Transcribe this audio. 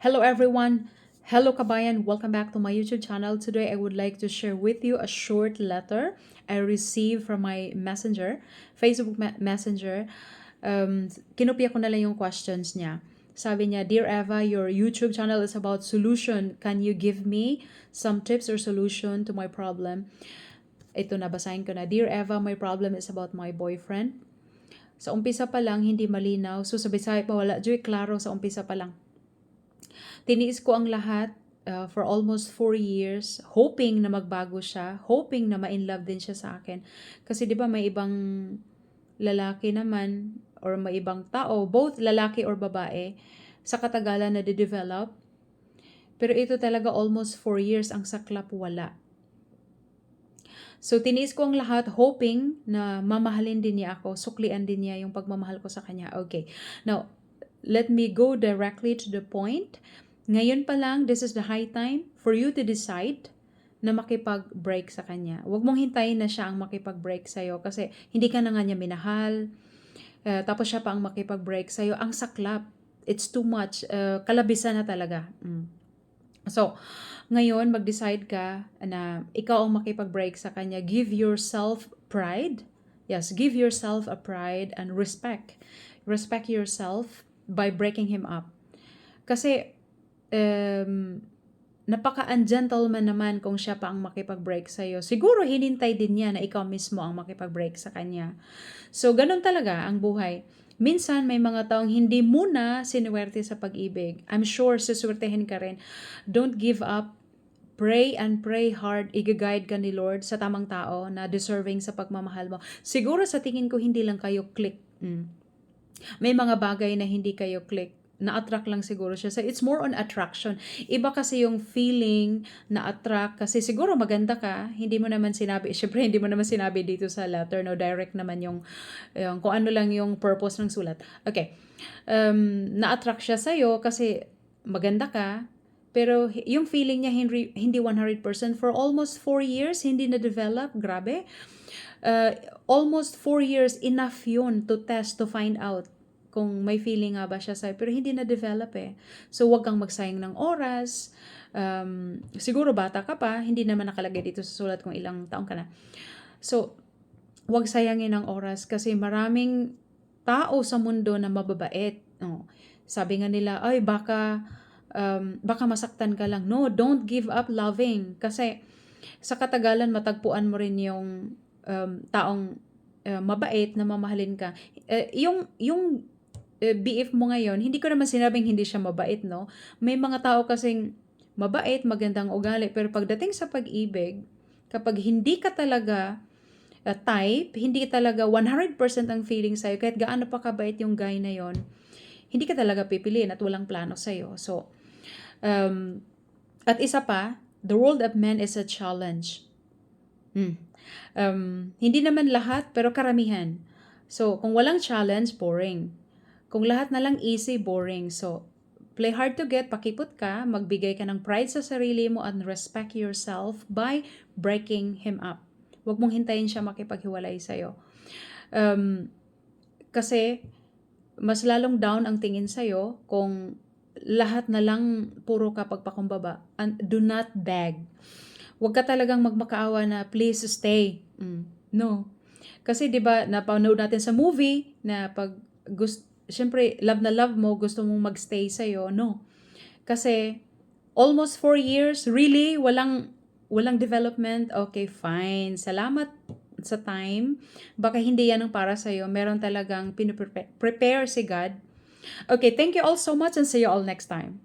Hello everyone. Hello kabayan. Welcome back to my YouTube channel. Today I would like to share with you a short letter I received from my messenger, Facebook me- messenger. Um, kinopya ko na lang yung questions niya. Sabi niya, Dear Eva, your YouTube channel is about solution. Can you give me some tips or solution to my problem? Ito nabasahin ko na. Dear Eva, my problem is about my boyfriend. Sa umpisa pa lang, hindi malinaw. So, sabay-sabay pa wala. Joy, klaro sa umpisa pa lang. Tiniis ko ang lahat uh, for almost four years, hoping na magbago siya, hoping na ma-in love din siya sa akin. Kasi di ba may ibang lalaki naman or may ibang tao, both lalaki or babae, sa katagalan na de-develop. Pero ito talaga almost four years ang saklap wala. So, tiniis ko ang lahat, hoping na mamahalin din niya ako, suklian din niya yung pagmamahal ko sa kanya. Okay. Now, let me go directly to the point. Ngayon pa lang, this is the high time for you to decide na makipag-break sa kanya. Huwag mong hintayin na siya ang makipag-break sa'yo kasi hindi ka na nga niya minahal. Uh, tapos siya pa ang makipag-break sa'yo. Ang saklap. It's too much. Uh, kalabisan na talaga. Mm. So, ngayon, mag-decide ka na ikaw ang makipag-break sa kanya. Give yourself pride. Yes, give yourself a pride and respect. Respect yourself by breaking him up. Kasi, um, napaka-ungentleman naman kung siya pa ang makipag-break sa'yo. Siguro hinintay din niya na ikaw mismo ang makipag-break sa kanya. So, ganun talaga ang buhay. Minsan, may mga taong hindi muna sinuwerte sa pag-ibig. I'm sure suswertehin ka rin. Don't give up. Pray and pray hard. Iga-guide ka ni Lord sa tamang tao na deserving sa pagmamahal mo. Siguro sa tingin ko, hindi lang kayo click. Mm. May mga bagay na hindi kayo click na-attract lang siguro siya. So, it's more on attraction. Iba kasi yung feeling na attract kasi siguro maganda ka, hindi mo naman sinabi, syempre hindi mo naman sinabi dito sa letter, no, direct naman yung, yung kung ano lang yung purpose ng sulat. Okay. Um, na-attract siya sa'yo kasi maganda ka, pero yung feeling niya hindi, hindi 100% for almost 4 years, hindi na-develop, grabe. Uh, almost 4 years, enough yun to test, to find out kung may feeling nga ba siya sa'yo, pero hindi na-develop eh. So, wag kang magsayang ng oras. Um, siguro bata ka pa, hindi naman nakalagay dito sa sulat kung ilang taong ka na. So, wag sayangin ng oras kasi maraming tao sa mundo na mababait. Oh, sabi nga nila, ay baka, um, baka masaktan ka lang. No, don't give up loving. Kasi sa katagalan, matagpuan mo rin yung um, taong uh, mabait na mamahalin ka. Uh, yung, yung BF mo ngayon, hindi ko naman sinabing hindi siya mabait, no? May mga tao kasing mabait, magandang ugali, pero pagdating sa pag-ibig, kapag hindi ka talaga uh, type, hindi talaga 100% ang feeling sa'yo, kahit gaano pa kabait yung guy na yon hindi ka talaga pipiliin at walang plano sa'yo. So, um, at isa pa, the world of men is a challenge. Hmm. Um, hindi naman lahat, pero karamihan. So, kung walang challenge, boring. Kung lahat na lang easy, boring. So, play hard to get, pakipot ka, magbigay ka ng pride sa sarili mo and respect yourself by breaking him up. Huwag mong hintayin siya makipaghiwalay sa'yo. Um, kasi, mas lalong down ang tingin sa'yo kung lahat na lang puro ka pagpakumbaba. And do not beg. Huwag ka talagang magmakaawa na, please stay. Mm, no. Kasi 'di ba napanood natin sa movie na pag gusto syempre, love na love mo, gusto mong magstay sa'yo, no. Kasi, almost four years, really, walang, walang development, okay, fine. Salamat sa time. Baka hindi yan ang para sa'yo. Meron talagang piniprepare prepare si God. Okay, thank you all so much and see you all next time.